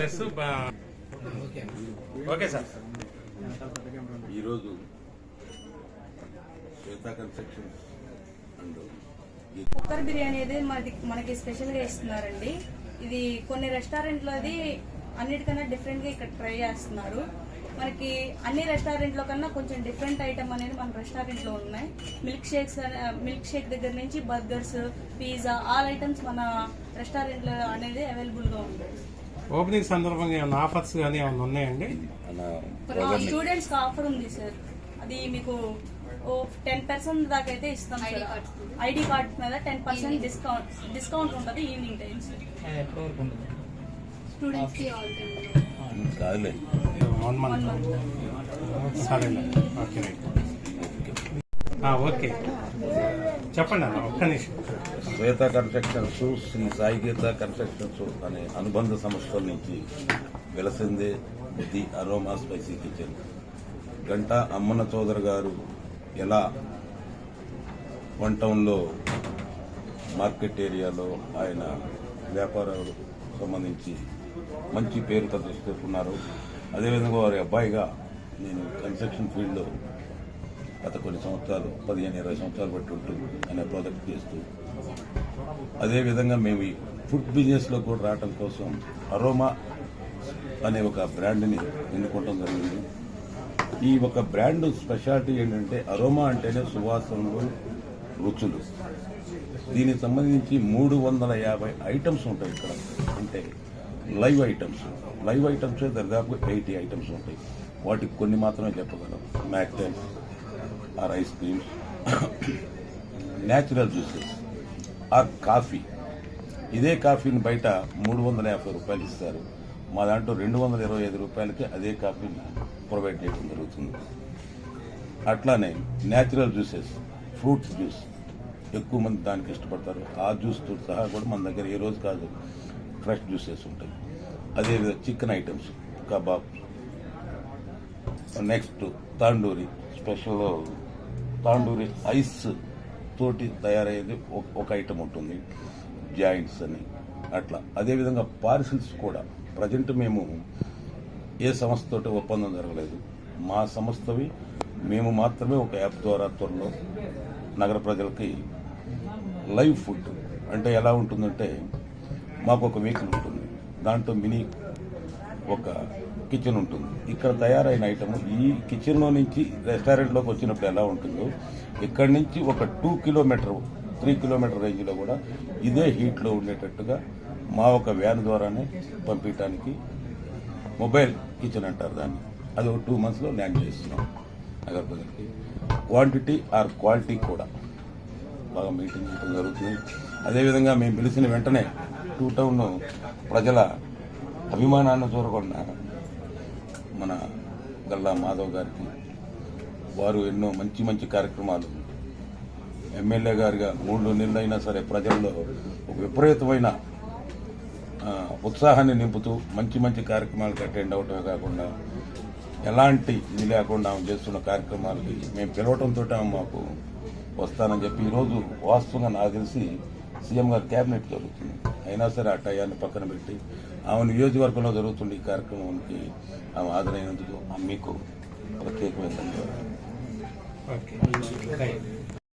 Plus okay sir. ఈరోజు Swetha constructions and ఈ cooker biryani అనేది మనకి మనకి స్పెషల్గా ఇస్తున్నారండి. ఇది కొన్ని రెస్టారెంట్లో అది అన్నిటికన్నా డిఫరెంట్గా ఇక్కడ ట్రై చేస్తున్నారు. మనకి అన్ని రెస్టారెంట్లో కన్నా కొంచెం డిఫరెంట్ ఐటమ్ అనేది మన రెస్టారెంట్లో ఉన్నాయి మిల్క్ షేక్స్ మిల్క్ షేక్ దగ్గర నుంచి బర్గర్స్ పిజ్జా ఆల్ ఐటమ్స్ మన రెస్టారెంట్లో అనేది అవైలబుల్గా ఉంటాయి. ఓపెనింగ్ సందర్భంగా ఏమైనా ఆఫర్స్ కానీ ఏమైనా ఉన్నాయండి? స్టూడెంట్స్కి ఆఫర్ ఉంది సార్ అది మీకు ఓ టెన్ పర్సెంట్ దాకా అయితే ఇస్తాం ఐడి కార్డ్. మీద టెన్ పర్సెంట్ డిస్కౌంట్ డిస్కౌంట్ ఉంటుంది evening times. Students okay okay. చెప్పండి అన్న ఒక్క నిమిషం. శ్వేత కన్స్ట్రక్షన్స్ శ్రీ సాయి గీత కన్స్ట్రక్షన్స్ అనే అనుబంధ సంస్థల నుంచి వెలసిందే the Aroma Spicy Kitchen. Ganta Ammana Chowdary garu ఎలా వన్ టౌన్లో మార్కెట్ ఏరియాలో ఆయన వ్యాపారాలకు సంబంధించి మంచి పేరు తెచ్చుకున్నారు అదేవిధంగా వారి అబ్బాయిగా నేను కన్స్ట్రక్షన్ ఫీల్డ్లో గత కొన్ని సంవత్సరాలు పదిహేను ఇరవై సంవత్సరాలు బట్టి ఉంటుంది అనే ప్రాజెక్ట్ చేస్తూ. అదేవిధంగా మేము ఈ ఫుడ్ బిజినెస్లో కూడా రావటం కోసం అరోమా అనే ఒక బ్రాండ్ని ఎన్నుకోవడం జరిగింది. ఈ ఒక బ్రాండ్ స్పెషాలిటీ ఏంటంటే అరోమా అంటేనే సువాసనలు రుచులు. దీనికి సంబంధించి మూడు వందల యాభై ఐటమ్స్ ఉంటాయి ఇక్కడ. అంటే లైవ్ ఐటమ్స్ లైవ్ ఐటమ్స్ దాదాపు ఎయిటీ ఐటమ్స్ ఉంటాయి. వాటికి కొన్ని మాత్రమే చెప్పగలం. Mocktails or ice creams natural juices or coffee. ఇదే కాఫీని బయట మూడు వందల యాభై రూపాయలు ఇస్తారు. మా దాంట్లో రెండు వందల ఇరవై ఐదు రూపాయలకి అదే కాఫీని ప్రొవైడ్ చేయడం జరుగుతుంది. అట్లానే న్యాచురల్ జ్యూసెస్ ఫ్రూట్స్ జ్యూస్ ఎక్కువ మంది దానికి ఇష్టపడతారు. ఆ జ్యూస్తో సహా కూడా మన దగ్గర ఏ రోజు కాదు ఫ్రెష్ జ్యూసెస్ ఉంటాయి. అదేవిధంగా chicken items kebab next tandoori special tandoori ice తోటి తయారయ్యేది ఒక- ఐటమ్ ఉంటుంది. జాయింట్స్ అని. అట్లా. అదేవిధంగా పార్సిల్స్ కూడా. ప్రజెంట్ మేము ఏ సంస్థతో ఒప్పందం జరగలేదు. మా సంస్థవి మేము మాత్రమే ఒక యాప్ ద్వారా త్వరలో నగర ప్రజలకి లైవ్ ఫుడ్ అంటే ఎలా ఉంటుందంటే మాకు ఒక వెహికల్ ఉంటుంది. దాంట్లో మినీ ఒక కిచెన్ ఉంటుంది. ఇక్కడ తయారైన ఐటమ్ ఈ కిచెన్లో నుంచి రెస్టారెంట్లోకి వచ్చినప్పుడు ఎలా ఉంటుందో ఇక్కడి నుంచి ఒక టూ కిలోమీటర్ త్రీ కిలోమీటర్ రేంజ్లో కూడా ఇదే హీట్లో ఉండేటట్టుగా మా ఒక వ్యాన్ ద్వారానే పంపించడానికి మొబైల్ కిచెన్ అంటారు దాన్ని. అది ఒక టూ మంత్స్లో ల్యాండ్ చేస్తున్నాం నగర ప్రజలకి. క్వాంటిటీ ఆర్ క్వాలిటీ కూడా బాగా మీటింగ్ మీటింగ్ జరుగుతుంది. అదేవిధంగా మేము పిలిచిన వెంటనే టూ టౌన్ ప్రజల అభిమానాన్ని చూరకుండా మన గల్లా మాధవ్ గారికి వారు ఎన్నో మంచి మంచి కార్యక్రమాలు ఎమ్మెల్యే గారిగా మూడు నెలలైనా సరే ప్రజల్లో ఒక విపరీతమైన ఉత్సాహాన్ని నింపుతూ మంచి మంచి కార్యక్రమాలకు అటెండ్ అవటమే కాకుండా ఎలాంటి ఇది లేకుండా ఆమె చేస్తున్న కార్యక్రమాలకి మేము పిలవటంతో ఆమె మాకు వస్తానని చెప్పి ఈరోజు వాస్తవంగా నాకు తెలిసి సీఎం గారి క్యాబినెట్ జరుగుతుంది. అయినా సరే ఆ టయాన్ని పక్కన పెట్టి ఆమె నియోజకవర్గంలో జరుగుతున్న ఈ కార్యక్రమానికి ఆమె హాజరైనందుకు మీకు ప్రత్యేకమైన ధన్యవాదాలు.